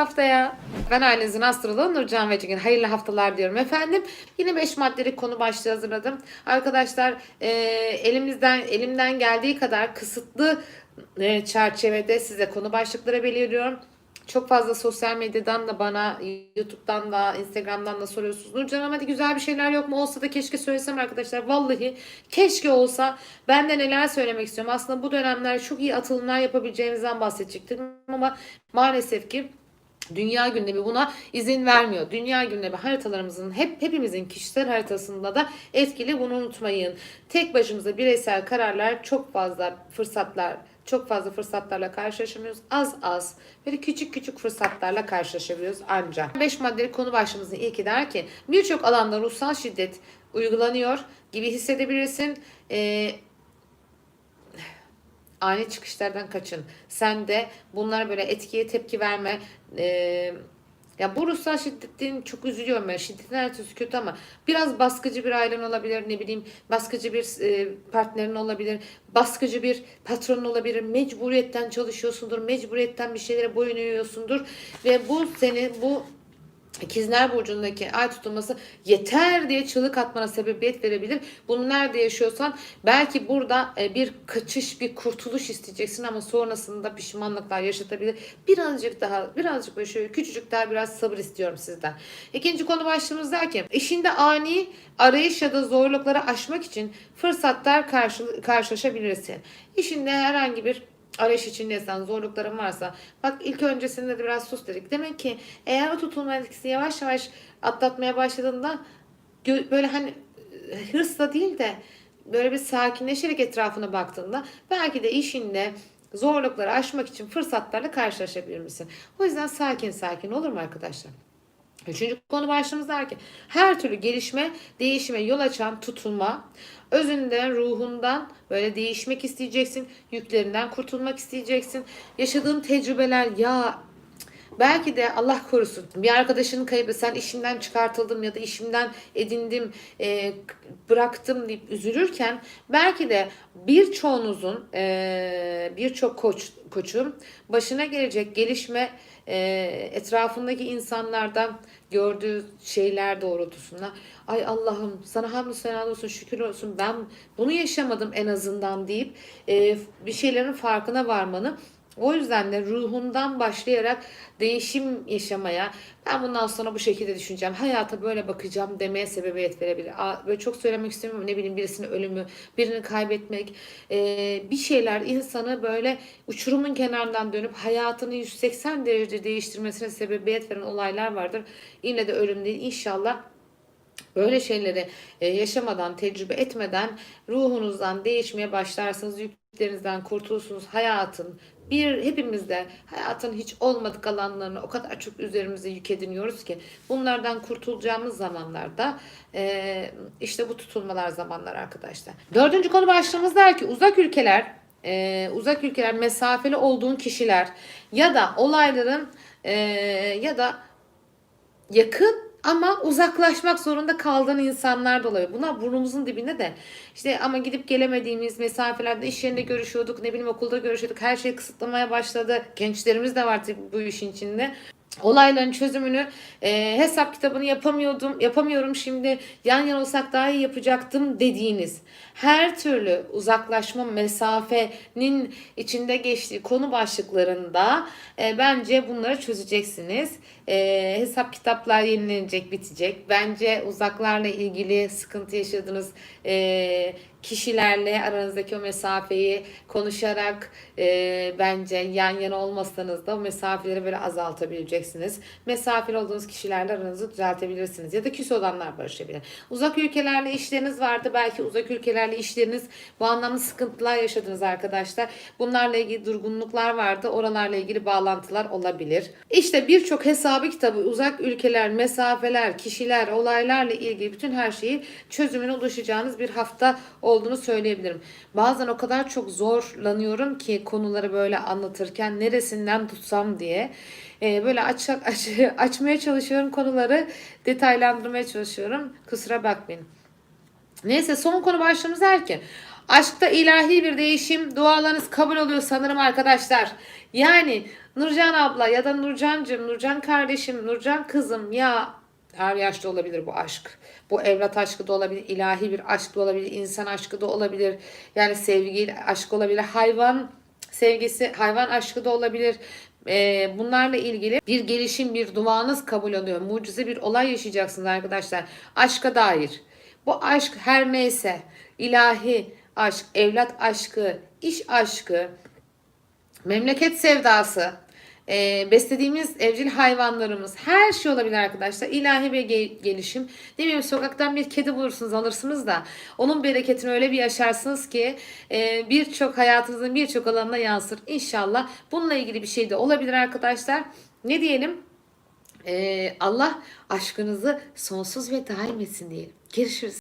haftaya. Ben ailenizin astroloğu Nurcan Vecigin. Hayırlı haftalar diyorum efendim. Yine 5 maddelik konu başlığı hazırladım. Arkadaşlar e, elimizden elimden geldiği kadar kısıtlı e, çerçevede size konu başlıkları belirliyorum. Çok fazla sosyal medyadan da bana, YouTube'dan da, Instagram'dan da soruyorsunuz. Nurcan hadi güzel bir şeyler yok mu? Olsa da keşke söylesem arkadaşlar. Vallahi keşke olsa. Ben de neler söylemek istiyorum. Aslında bu dönemler çok iyi atılımlar yapabileceğimizden bahsedecektim. Ama maalesef ki Dünya gündemi buna izin vermiyor. Dünya gündemi haritalarımızın hep hepimizin kişisel haritasında da etkili bunu unutmayın. Tek başımıza bireysel kararlar çok fazla fırsatlar çok fazla fırsatlarla karşılaşamıyoruz. Az az böyle küçük küçük fırsatlarla karşılaşabiliyoruz ancak. 5 maddeli konu başlığımızın ilki der ki birçok alanda ruhsal şiddet uygulanıyor gibi hissedebilirsin. Ee, ani çıkışlardan kaçın. Sen de bunlar böyle etkiye tepki verme. Ee, ya bu ruhsal şiddetin çok üzülüyorum ben. Şiddetin her türlüsü kötü ama biraz baskıcı bir ailen olabilir. Ne bileyim baskıcı bir e, partnerin olabilir. Baskıcı bir patronun olabilir. Mecburiyetten çalışıyorsundur. Mecburiyetten bir şeylere boyun eğiyorsundur. Ve bu seni bu İkizler Burcu'ndaki ay tutulması yeter diye çığlık atmana sebebiyet verebilir. Bunu nerede yaşıyorsan belki burada e, bir kaçış, bir kurtuluş isteyeceksin ama sonrasında pişmanlıklar yaşatabilir. Birazcık daha, birazcık böyle şöyle küçücük daha biraz sabır istiyorum sizden. İkinci konu başlığımız der ki işinde ani arayış ya da zorlukları aşmak için fırsatlar karşı, karşılaşabilirsin. İşinde herhangi bir arayış içindeysen, zorlukların varsa bak ilk öncesinde de biraz sus dedik. Demek ki eğer o tutulma etkisi yavaş yavaş atlatmaya başladığında böyle hani e, hırsla değil de böyle bir sakinleşerek etrafına baktığında belki de işinde zorlukları aşmak için fırsatlarla karşılaşabilir misin? O yüzden sakin sakin olur mu arkadaşlar? Üçüncü konu başlığımız der ki her türlü gelişme, değişime yol açan tutulma, özünden, ruhundan böyle değişmek isteyeceksin, yüklerinden kurtulmak isteyeceksin. Yaşadığın tecrübeler ya belki de Allah korusun bir arkadaşının kaybı sen işimden çıkartıldım ya da işimden edindim, e, bıraktım deyip üzülürken belki de birçoğunuzun e, birçok koç koçun başına gelecek gelişme e, etrafındaki insanlardan gördüğü şeyler doğrultusunda ay Allah'ım sana hamdü selam olsun şükür olsun ben bunu yaşamadım en azından deyip e, bir şeylerin farkına varmanı o yüzden de ruhundan başlayarak değişim yaşamaya ben bundan sonra bu şekilde düşüneceğim. Hayata böyle bakacağım demeye sebebiyet verebilir. Böyle çok söylemek istemiyorum. Ne bileyim birisinin ölümü, birini kaybetmek, ee, bir şeyler insanı böyle uçurumun kenarından dönüp hayatını 180 derece değiştirmesine sebebiyet veren olaylar vardır. Yine de ölüm değil. İnşallah Böyle şeyleri e, yaşamadan, tecrübe etmeden ruhunuzdan değişmeye başlarsınız. Yüklerinizden kurtulursunuz. Hayatın bir hepimizde hayatın hiç olmadık alanlarını o kadar çok üzerimize yük ediniyoruz ki bunlardan kurtulacağımız zamanlarda e, işte bu tutulmalar zamanlar arkadaşlar. Dördüncü konu başlığımız der ki uzak ülkeler e, uzak ülkeler mesafeli olduğun kişiler ya da olayların e, ya da yakın ama uzaklaşmak zorunda kaldığın insanlar da oluyor. Bunlar burnumuzun dibinde de. İşte ama gidip gelemediğimiz mesafelerde iş yerinde görüşüyorduk, ne bileyim okulda görüşüyorduk. Her şey kısıtlamaya başladı. Gençlerimiz de var bu işin içinde olayların çözümünü e, hesap kitabını yapamıyordum yapamıyorum şimdi yan yana olsak daha iyi yapacaktım dediğiniz her türlü uzaklaşma mesafenin içinde geçtiği konu başlıklarında e, bence bunları çözeceksiniz. E, hesap kitaplar yenilenecek bitecek. Bence uzaklarla ilgili sıkıntı yaşadığınız e, kişilerle aranızdaki o mesafeyi konuşarak e, bence yan yana olmasanız da o mesafeleri böyle azaltabileceksiniz. Mesafeli olduğunuz kişilerle aranızı düzeltebilirsiniz. Ya da küs olanlar barışabilir. Uzak ülkelerle işleriniz vardı. Belki uzak ülkelerle işleriniz bu anlamda sıkıntılar yaşadınız arkadaşlar. Bunlarla ilgili durgunluklar vardı. Oralarla ilgili bağlantılar olabilir. İşte birçok hesabı kitabı uzak ülkeler, mesafeler, kişiler, olaylarla ilgili bütün her şeyi çözümüne ulaşacağınız bir hafta olduğunu söyleyebilirim. Bazen o kadar çok zorlanıyorum ki konuları böyle anlatırken neresinden tutsam diye. Ee, böyle aç, aç, açmaya çalışıyorum konuları, detaylandırmaya çalışıyorum. Kusura bakmayın. Neyse son konu başlığımız ki Aşkta ilahi bir değişim, dualarınız kabul oluyor sanırım arkadaşlar. Yani Nurcan abla ya da Nurcancığım, Nurcan kardeşim, Nurcan kızım ya her yaşta olabilir bu aşk. Bu evlat aşkı da olabilir, ilahi bir aşk da olabilir, insan aşkı da olabilir. Yani sevgi aşk olabilir, hayvan sevgisi, hayvan aşkı da olabilir. Ee, bunlarla ilgili bir gelişim, bir duanız kabul oluyor. Mucize bir olay yaşayacaksınız arkadaşlar. Aşka dair. Bu aşk her neyse, ilahi aşk, evlat aşkı, iş aşkı, memleket sevdası, e, beslediğimiz evcil hayvanlarımız her şey olabilir arkadaşlar. İlahi bir ge- gelişim. Ne bileyim sokaktan bir kedi bulursunuz alırsınız da onun bereketini öyle bir yaşarsınız ki e, birçok hayatınızın birçok alanına yansır. İnşallah bununla ilgili bir şey de olabilir arkadaşlar. Ne diyelim? E, Allah aşkınızı sonsuz ve daim etsin diyelim. Görüşürüz.